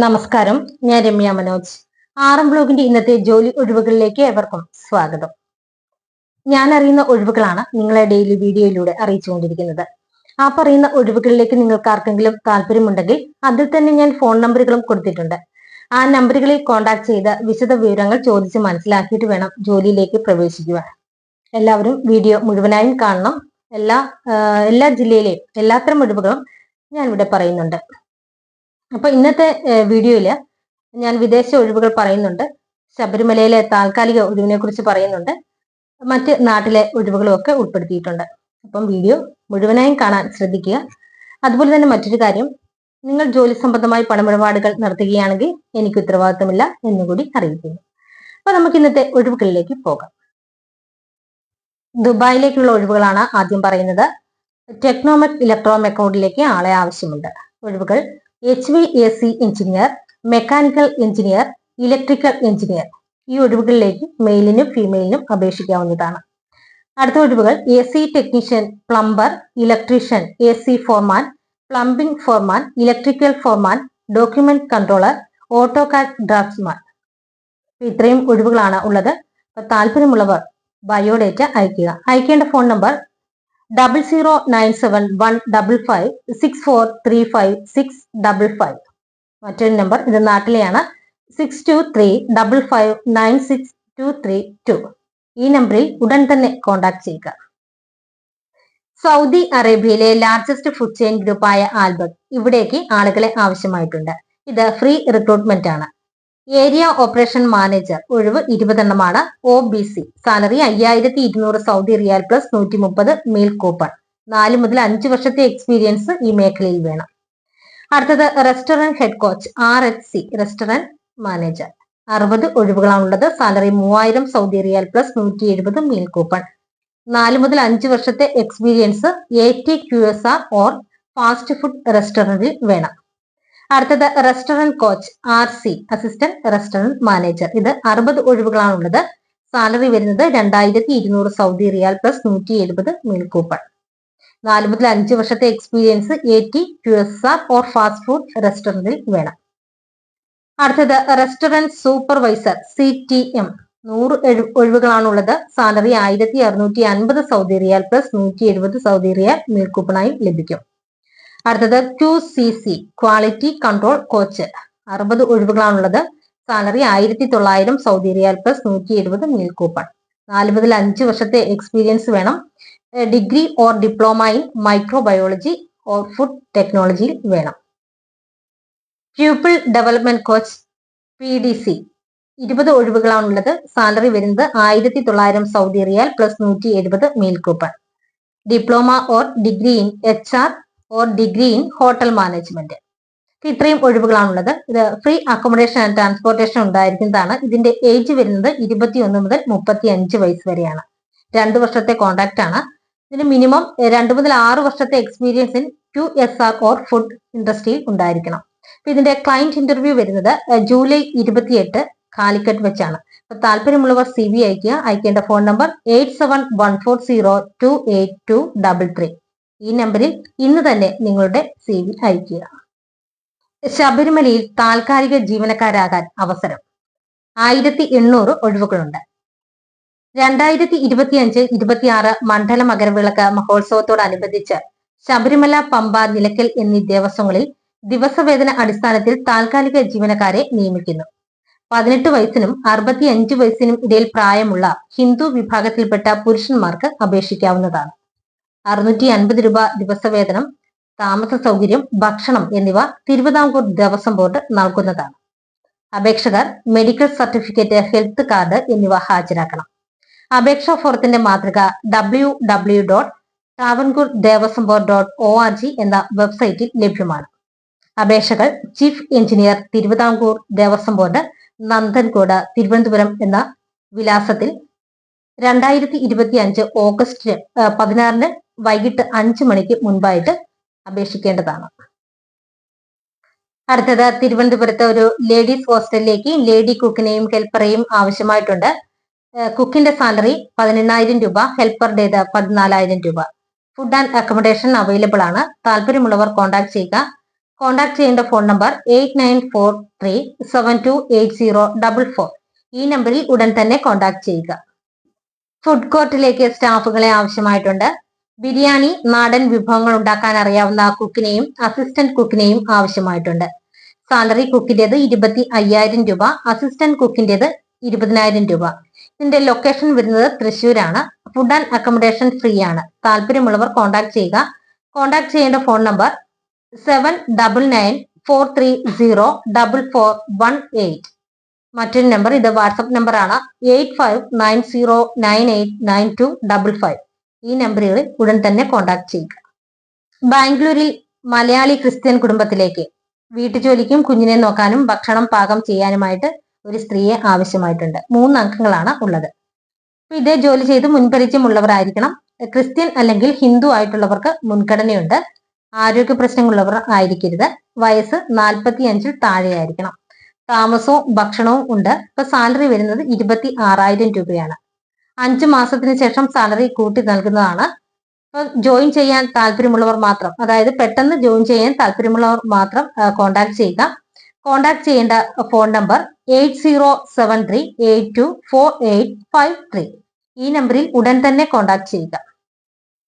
നമസ്കാരം ഞാൻ രമ്യ മനോജ്. ആറം ബ്ലോഗിന്റെ ഇന്നത്തെ ജോലി ഒഴിവുകളിലേക്ക് ഏവർക്കും സ്വാഗതം. ഞാൻ അറിയുന്ന ഒഴിവുകളാണ് നിങ്ങളെ ഡെയിലി വീഡിയോയിലൂടെ അറിയിച്ചുകൊണ്ടിരിക്കുന്നത്. ആ പറയുന്ന ഒഴിവുകളിലേക്ക് നിങ്ങൾക്ക് ആർക്കെങ്കിലും താല്പര്യമുണ്ടെങ്കിൽ അതിൽ തന്നെ ഞാൻ ഫോൺ നമ്പറുകളും കൊടുത്തിട്ടുണ്ട്. ആ നമ്പറുകളിൽ കോൺടാക്ട് ചെയ്ത് വിശദ വിവരങ്ങൾ ചോദിച്ച് മനസ്സിലാക്കിയിട്ട് വേണം ജോലിയിലേക്ക് പ്രവേശിക്കുക എല്ലാവരും വീഡിയോ മുഴുവനായും കാണണം. എല്ലാ എല്ലാ ജില്ലയിലെയും എല്ലാത്തരം ഒഴിവുകളും ഞാൻ ഇവിടെ പറയുന്നുണ്ട്. അപ്പൊ ഇന്നത്തെ വീഡിയോയിൽ ഞാൻ വിദേശ ഒഴിവുകൾ പറയുന്നുണ്ട്. ശബരിമലയിലെ താൽക്കാലിക ഒഴിവിനെ കുറിച്ച് പറയുന്നുണ്ട്. മറ്റ് നാട്ടിലെ ഒഴിവുകളും ഒക്കെ ഉൾപ്പെടുത്തിയിട്ടുണ്ട്. അപ്പം വീഡിയോ മുഴുവനായും കാണാൻ ശ്രദ്ധിക്കുക. അതുപോലെ തന്നെ മറ്റൊരു കാര്യം നിങ്ങൾ ജോലി സംബന്ധമായി പണമിടപാടുകൾ നടത്തുകയാണെങ്കിൽ എനിക്ക് ഉത്തരവാദിത്തമില്ല എന്നുകൂടി അറിയിക്കുന്നു. അപ്പൊ നമുക്ക് ഇന്നത്തെ ഒഴിവുകളിലേക്ക് പോകാം. ദുബായിലേക്കുള്ള ഒഴിവുകളാണ് ആദ്യം പറയുന്നത്. ടെക്നോമെക് ഇലക്ട്രോമെക്കൗണ്ടിലേക്ക് ആളെ ആവശ്യമുണ്ട്. ഒഴിവുകൾ H V A C engineer mechanical engineer electrical engineer ഈ ഒഴിവുകളിലേക്ക് മെയിലിനും ഫീമെയിലിനും അപേക്ഷിക്കാവുന്നതാണ്. അടുത്ത ഒഴിവുകൾ A C technician plumber electrician A C foreman plumbing foreman electrical foreman document controller auto CAD draftsman ഇത്രയും ഒഴിവുകളാണ് ഉള്ളത്. താല്പര്യമുള്ളവർ ബയോഡേറ്റ അയക്കുക അയക്കേണ്ട phone number double zero nine seven one double five six four three five six double five മറ്റൊരു number ഇത് നാട്ടിലെയാണ്. Six two three double five nine six two three two ഈ നമ്പറിൽ ഉടൻ തന്നെ കോൺടാക്ട് ചെയ്യുക. സൗദി അറേബ്യയിലെ ലാർജസ്റ്റ് ഫുഡ് ചെയിൻ ഗ്രൂപ്പായ Albert ഇവിടേക്ക് ആളുകളെ ആവശ്യമായിട്ടുണ്ട്. ഇത് ഫ്രീ റിക്രൂട്ട്മെന്റ് ആണ്. ഏരിയ ഓപ്പറേഷൻ മാനേജർ ഒഴിവ് ഇരുപതെണ്ണമാണ്. ഒ ബി സി സാലറി അയ്യായിരത്തി ഇരുന്നൂറ് സൗദി റിയാൽ പ്ലസ് നൂറ്റി മുപ്പത് മീൽ കൂപ്പൺ നാല് മുതൽ അഞ്ച് വർഷത്തെ എക്സ്പീരിയൻസ് ഈ മേഖലയിൽ വേണം. അടുത്തത് restaurant head coach R H C restaurant manager അറുപത് ഒഴിവുകളാണുള്ളത് സാലറി മൂവായിരം സൗദി റിയാൽ പ്ലസ് നൂറ്റി എഴുപത് മീൽ കൂപ്പൺ നാല് മുതൽ അഞ്ച് വർഷത്തെ experience A T Q S R or fast food റെസ്റ്റോറന്റിൽ വേണം. അടുത്തത് restaurant coach R C assistant restaurant manager ഇത് അറുപത് ഒഴിവുകളാണുള്ളത്. സാലറി വരുന്നത് രണ്ടായിരത്തി ഇരുന്നൂറ് സൗദി റിയാൽ പ്ലസ് നൂറ്റി എഴുപത് മീൽ കൂപ്പൺ നാല് മുതൽ അഞ്ച് വർഷത്തെ experience A T Q S R or fast food റെസ്റ്റോറന്റിൽ വേണം. അടുത്തത് restaurant supervisor C T M നൂറ് ഒഴിവുകളാണുള്ളത്. സാലറി ആയിരത്തി അറുന്നൂറ്റി അൻപത് സൗദി റിയാൽ പ്ലസ് നൂറ്റി എഴുപത് സൗദി റിയാൽ മീൽ കൂപ്പണായി ലഭിക്കും. അടുത്തത് Q C C quality control coach അറുപത് ഒഴിവുകളാണുള്ളത്. സാലറി ആയിരത്തി തൊള്ളായിരം സൗദി റിയാൽ പ്ലസ് നൂറ്റി എഴുപത് മീൽ കൂപ്പൺ നാല് അഞ്ച് വർഷത്തെ എക്സ്പീരിയൻസ് വേണം degree or diploma in microbiology or food ടെക്നോളജിയിൽ വേണം. People development coach P D C ഇരുപത് ഒഴിവുകളാണുള്ളത്. സാലറി വരുന്നത് ആയിരത്തി തൊള്ളായിരം സൗദി റിയാൽ പ്ലസ് നൂറ്റി എഴുപത് meal coupon diploma or degree in H R or degree in hotel management ഇത്രയും ഒഴിവുകളാണുള്ളത്. ഇത് ഫ്രീ അക്കോമഡേഷൻ ആൻഡ് ട്രാൻസ്പോർട്ടേഷൻ ഉണ്ടായിരിക്കുന്നതാണ്. ഇതിന്റെ ഏജ് വരുന്നത് ഇരുപത്തിയൊന്ന് മുതൽ മുപ്പത്തി അഞ്ച് വയസ്സ് വരെയാണ്. രണ്ട് വർഷത്തെ കോൺട്രാക്ട് ആണ്. ഇതിന് മിനിമം രണ്ട് മുതൽ ആറ് വർഷത്തെ experience in Q S R or food ഇൻഡസ്ട്രിയിൽ ഉണ്ടായിരിക്കണം. അപ്പൊ ഇതിന്റെ ക്ലയന്റ് ഇന്റർവ്യൂ വരുന്നത് ജൂലൈ ഇരുപത്തിയെട്ട് കാലിക്കറ്റ് വെച്ചാണ്. അപ്പൊ താല്പര്യമുള്ളവർ സി ബി അയക്കുക അയക്കേണ്ട phone number eight seven one four zero two eight two double three ഈ നമ്പറിൽ ഇന്ന് തന്നെ നിങ്ങളുടെ സി വി അയക്കുക ശബരിമലയിൽ താൽക്കാലിക ജീവനക്കാരാകാൻ അവസരം. ആയിരത്തി എണ്ണൂറ് ഒഴിവുകളുണ്ട്. രണ്ടായിരത്തി ഇരുപത്തിയഞ്ച് ഇരുപത്തിയാറ് മണ്ഡല മകരവിളക്ക് മഹോത്സവത്തോടനുബന്ധിച്ച് ശബരിമല പമ്പ നിലയ്ക്കൽ എന്നീ ദേവസ്വങ്ങളിൽ ദിവസവേതന അടിസ്ഥാനത്തിൽ താൽക്കാലിക ജീവനക്കാരെ നിയമിക്കുന്നു. പതിനെട്ട് വയസ്സിനും അറുപത്തിയഞ്ച് വയസ്സിനും ഇടയിൽ പ്രായമുള്ള ഹിന്ദു വിഭാഗത്തിൽപ്പെട്ട പുരുഷന്മാർക്ക് അപേക്ഷിക്കാവുന്നതാണ്. അറുന്നൂറ്റി അൻപത് രൂപ ദിവസവേതനം താമസ സൗകര്യം ഭക്ഷണം എന്നിവ തിരുവിതാംകൂർ ദേവസ്വം ബോർഡ് നൽകുന്നതാണ്. അപേക്ഷകർ മെഡിക്കൽ സർട്ടിഫിക്കറ്റ് ഹെൽത്ത് കാർഡ് എന്നിവ ഹാജരാക്കണം. അപേക്ഷാ ഫോറത്തിന്റെ മാതൃക W W dot Travancore Devaswom board dot O R G എന്ന വെബ്സൈറ്റിൽ ലഭ്യമാണ്. അപേക്ഷകൾ chief engineer Thiruvithamkoor Devaswom board Nandancode Thiruvananthapuram എന്ന വിലാസത്തിൽ രണ്ടായിരത്തി ഇരുപത്തി അഞ്ച് ഓഗസ്റ്റ് പതിനാറിന് വൈകിട്ട് അഞ്ചു മണിക്ക് മുൻപായിട്ട് അപേക്ഷിക്കേണ്ടതാണ്. അടുത്തത് തിരുവനന്തപുരത്ത് ഒരു ലേഡീസ് ഹോസ്റ്റലിലേക്ക് ലേഡി കുക്കിനെയും ഹെൽപ്പറേയും ആവശ്യമായിട്ടുണ്ട്. കുക്കിന്റെ സാലറി പതിനെണ്ണായിരം രൂപ ഹെൽപ്പറുടേത് പതിനാലായിരം രൂപ. ഫുഡ് ആൻഡ് അക്കോമഡേഷൻ അവൈലബിൾ ആണ്. താല്പര്യമുള്ളവർ കോൺടാക്ട് ചെയ്യുക. കോൺടാക്ട് ചെയ്യേണ്ട phone number eight nine four three seven two eight zero double four. ഈ നമ്പറിൽ ഉടൻ തന്നെ കോൺടാക്ട് ചെയ്യുക. ഫുഡ് കോർട്ടിലേക്ക് സ്റ്റാഫുകളെ ആവശ്യമായിട്ടുണ്ട്. ബിരിയാണി നാടൻ വിഭവങ്ങൾ ഉണ്ടാക്കാൻ അറിയാവുന്ന കുക്കിനെയും അസിസ്റ്റന്റ് കുക്കിനെയും ആവശ്യമായിട്ടുണ്ട്. സാലറി കുക്കിന്റെത് ഇരുപത്തി അയ്യായിരം രൂപ അസിസ്റ്റന്റ് കുക്കിന്റെത് ഇരുപതിനായിരം രൂപ. ഇതിന്റെ ലൊക്കേഷൻ വരുന്നത് തൃശ്ശൂരാണ്. ഫുഡ് ആൻഡ് അക്കോമഡേഷൻ ഫ്രീ ആണ്. താല്പര്യമുള്ളവർ കോൺടാക്ട് ചെയ്യുക. കോൺടാക്ട് ചെയ്യേണ്ട phone number seven double nine four three zero double four one eight മറ്റൊരു നമ്പർ ഇത് വാട്സപ്പ് നമ്പറാണ് eight five nine zero nine eight nine two double five ഈ നമ്പറുകളിൽ ഉടൻ തന്നെ കോൺടാക്ട് ചെയ്യുക. ബാംഗ്ലൂരിൽ മലയാളി ക്രിസ്ത്യൻ കുടുംബത്തിലേക്ക് വീട്ടുജോലിക്കും കുഞ്ഞിനെ നോക്കാനും ഭക്ഷണം പാകം ചെയ്യാനുമായിട്ട് ഒരു സ്ത്രീയെ ആവശ്യമായിട്ടുണ്ട്. മൂന്ന് അംഗങ്ങളാണ് ഉള്ളത്. ഇതേ ജോലി ചെയ്ത് മുൻപരിചയമുള്ളവരായിരിക്കണം ക്രിസ്ത്യൻ അല്ലെങ്കിൽ ഹിന്ദു ആയിട്ടുള്ളവർക്ക് മുൻഗണനയുണ്ട്. ആരോഗ്യ പ്രശ്നങ്ങളുള്ളവർ ആയിരിക്കരുത്. വയസ്സ് നാൽപ്പത്തി അഞ്ചിൽ താഴെയായിരിക്കണം. താമസവും ഭക്ഷണവും ഉണ്ട്. ഇപ്പൊ സാലറി വരുന്നത് ഇരുപത്തി ആറായിരം രൂപയാണ്. അഞ്ചു മാസത്തിന് ശേഷം സാലറി കൂട്ടി നൽകുന്നതാണ്. ജോയിൻ ചെയ്യാൻ താല്പര്യമുള്ളവർ മാത്രം അതായത് പെട്ടെന്ന് ജോയിൻ ചെയ്യാൻ താല്പര്യമുള്ളവർ മാത്രം കോൺടാക്ട് ചെയ്യുക. കോൺടാക്ട് ചെയ്യേണ്ട phone number eight zero seven three eight two four eight five three ഈ നമ്പറിൽ ഉടൻ തന്നെ കോൺടാക്ട് ചെയ്യുക.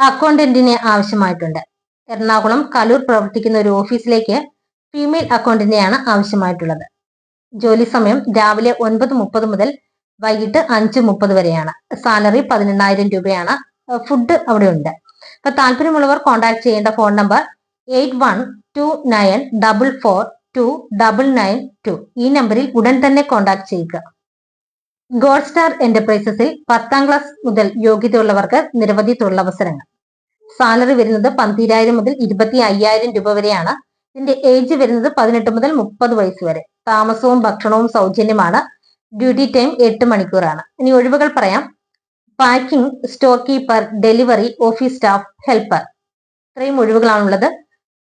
അക്കൗണ്ടന്റിനെ ആവശ്യമായിട്ടുണ്ട്. എറണാകുളം കലൂർ പ്രവർത്തിക്കുന്ന ഒരു ഓഫീസിലേക്ക് ഫീമെയിൽ അക്കൗണ്ടിനെയാണ് ആവശ്യമായിട്ടുള്ളത്. ജോലി സമയം രാവിലെ ഒൻപത് മുപ്പത് മുതൽ വൈകിട്ട് അഞ്ച് മുപ്പത് വരെയാണ്. സാലറി പതിനെണ്ണായിരം രൂപയാണ്. ഫുഡ് അവിടെ ഉണ്ട് അപ്പൊ താല്പര്യമുള്ളവർ കോൺടാക്ട് ചെയ്യേണ്ട phone number eight one two nine double four two double nine two ഈ നമ്പറിൽ ഉടൻ തന്നെ കോൺടാക്ട് ചെയ്യുക. ഗോൾഡ് സ്റ്റാർ എന്റർപ്രൈസസിൽ പത്താം ക്ലാസ് മുതൽ യോഗ്യതയുള്ളവർക്ക് നിരവധി തൊഴിലവസരങ്ങൾ. സാലറി വരുന്നത് പന്തിരായിരം മുതൽ ഇരുപത്തി അയ്യായിരം രൂപ വരെയാണ്. ഇതിന്റെ ഏജ് വരുന്നത് പതിനെട്ട് മുതൽ മുപ്പത് വയസ്സ് വരെ. താമസവും ഭക്ഷണവും സൗജന്യമാണ്. ഡ്യൂട്ടി ടൈം എട്ട് മണിക്കൂറാണ്. ഇനി ഒഴിവുകൾ പറയാം. Packing store keeper delivery office staff helper. ഇത്രയും ഒഴിവുകളാണുള്ളത്.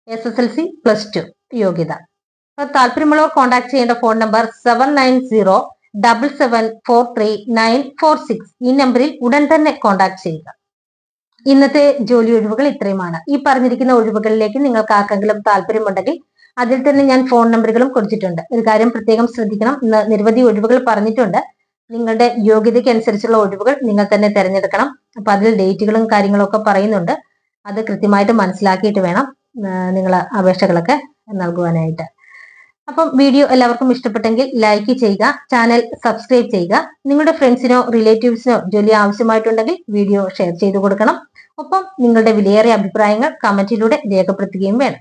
S S L C plus two യോഗ്യത. അപ്പൊ താല്പര്യമുള്ളവർ കോൺടാക്ട് ചെയ്യേണ്ട phone number seven nine zero double seven four three nine four six ഈ നമ്പറിൽ ഉടൻ തന്നെ കോൺടാക്ട് ചെയ്യുക. ഇന്നത്തെ ജോലി ഒഴിവുകൾ ഇത്രയുമാണ്. ഈ പറഞ്ഞിരിക്കുന്ന ഒഴിവുകളിലേക്ക് നിങ്ങൾക്ക് ആർക്കെങ്കിലും താല്പര്യമുണ്ടെങ്കിൽ അതിൽ തന്നെ ഞാൻ ഫോൺ നമ്പറുകളും കൊടുത്തിട്ടുണ്ട്. ഒരു കാര്യം പ്രത്യേകം ശ്രദ്ധിക്കണം. നിരവധി ഒഴിവുകൾ പറഞ്ഞിട്ടുണ്ട്. നിങ്ങളുടെ യോഗ്യതയ്ക്ക് അനുസരിച്ചുള്ള ഒഴിവുകൾ നിങ്ങൾ തന്നെ തിരഞ്ഞെടുക്കണം. അപ്പൊ അതിൽ ഡേറ്റുകളും കാര്യങ്ങളും ഒക്കെ പറയുന്നുണ്ട്. അത് കൃത്യമായിട്ട് മനസ്സിലാക്കിയിട്ട് വേണം നിങ്ങൾ അപേക്ഷകളൊക്കെ നൽകുവാനായിട്ട്. അപ്പം വീഡിയോ എല്ലാവർക്കും ഇഷ്ടപ്പെട്ടെങ്കിൽ ലൈക്ക് ചെയ്യുക ചാനൽ സബ്സ്ക്രൈബ് ചെയ്യുക. നിങ്ങളുടെ ഫ്രണ്ട്സിനോ റിലേറ്റീവ്സിനോ ജോലി ആവശ്യമായിട്ടുണ്ടെങ്കിൽ വീഡിയോ ഷെയർ ചെയ്തു കൊടുക്കണം. ഒപ്പം നിങ്ങളുടെ വിലയേറിയ അഭിപ്രായങ്ങൾ കമന്റിലൂടെ രേഖപ്പെടുത്തുകയും വേണം.